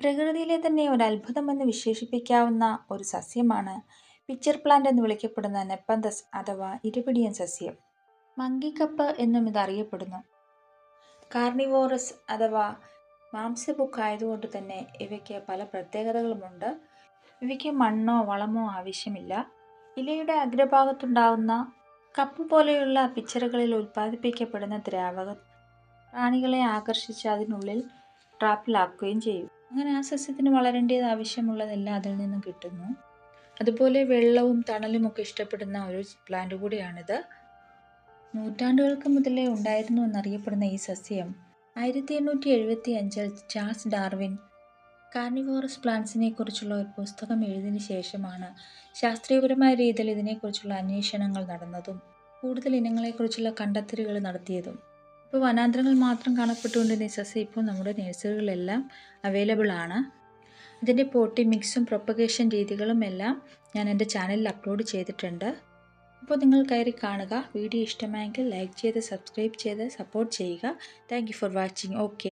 പ്രകൃതിയിലെ തന്നെ ഒരു അത്ഭുതമെന്ന് വിശേഷിപ്പിക്കാവുന്ന ഒരു സസ്യമാണ് പിച്ചർ പ്ലാന്റ് എന്ന് വിളിക്കപ്പെടുന്ന നെപ്പന്തസ് അഥവാ ഇരുപിടിയൻ സസ്യം. മങ്കിക്കപ്പ് എന്നും ഇത് അറിയപ്പെടുന്നു കാർണിവോറസ് അഥവാ മാംസഭുക്കായതുകൊണ്ട് തന്നെ ഇവയ്ക്ക് പല പ്രത്യേകതകളുമുണ്ട്. ഇവയ്ക്ക് മണ്ണോ വളമോ ആവശ്യമില്ല. ഇലയുടെ അഗ്രഭാഗത്തുണ്ടാവുന്ന കപ്പ് പോലെയുള്ള പിച്ചറുകളിൽ ഉൽപ്പാദിപ്പിക്കപ്പെടുന്ന ദ്രാവകം പ്രാണികളെ ആകർഷിച്ച് അതിനുള്ളിൽ ട്രാപ്പിലാക്കുകയും ചെയ്യും. അങ്ങനെ ആ സസ്യത്തിന് വളരേണ്ടത് ആവശ്യമുള്ളതെല്ലാം അതിൽ നിന്നും കിട്ടുന്നു. അതുപോലെ വെള്ളവും തണലും ഒക്കെ ഇഷ്ടപ്പെടുന്ന ഒരു പ്ലാന്റ് കൂടിയാണിത്. നൂറ്റാണ്ടുകൾക്ക് മുതലേ ഉണ്ടായിരുന്നു എന്നറിയപ്പെടുന്ന ഈ സസ്യം ആയിരത്തി എണ്ണൂറ്റി എഴുപത്തി അഞ്ചിൽ ചാൾസ് ഡാർവിൻ കാർണിവോറസ് പ്ലാന്റ്സിനെ കുറിച്ചുള്ള ഒരു പുസ്തകം എഴുതിയതിന് ശേഷമാണ് ശാസ്ത്രീയപരമായ രീതിയിൽ ഇതിനെക്കുറിച്ചുള്ള അന്വേഷണങ്ങൾ നടന്നതും കൂടുതൽ ഇനങ്ങളെക്കുറിച്ചുള്ള കണ്ടെത്തലുകൾ നടത്തിയതും. ഇപ്പോൾ വനാന്തരങ്ങൾ മാത്രം കാണപ്പെട്ടുകൊണ്ടിരുന്ന ഈ ഇപ്പോൾ നമ്മുടെ നഴ്സറികളിലെല്ലാം അവൈലബിൾ ആണ്. ഇതിന്റെ പോട്ടി മിക്സും പ്രൊപ്പഗേഷൻ രീതികളും എല്ലാം ഞാൻ എന്റെ ചാനലിൽ അപ്ലോഡ് ചെയ്തിട്ടുണ്ട്. അപ്പോൾ നിങ്ങൾ കയറി കാണുക. വീഡിയോ ഇഷ്ടമായെങ്കിൽ ലൈക്ക് ചെയ്ത് സബ്സ്ക്രൈബ് ചെയ്ത് സപ്പോർട്ട് ചെയ്യുക. Thank for watching okay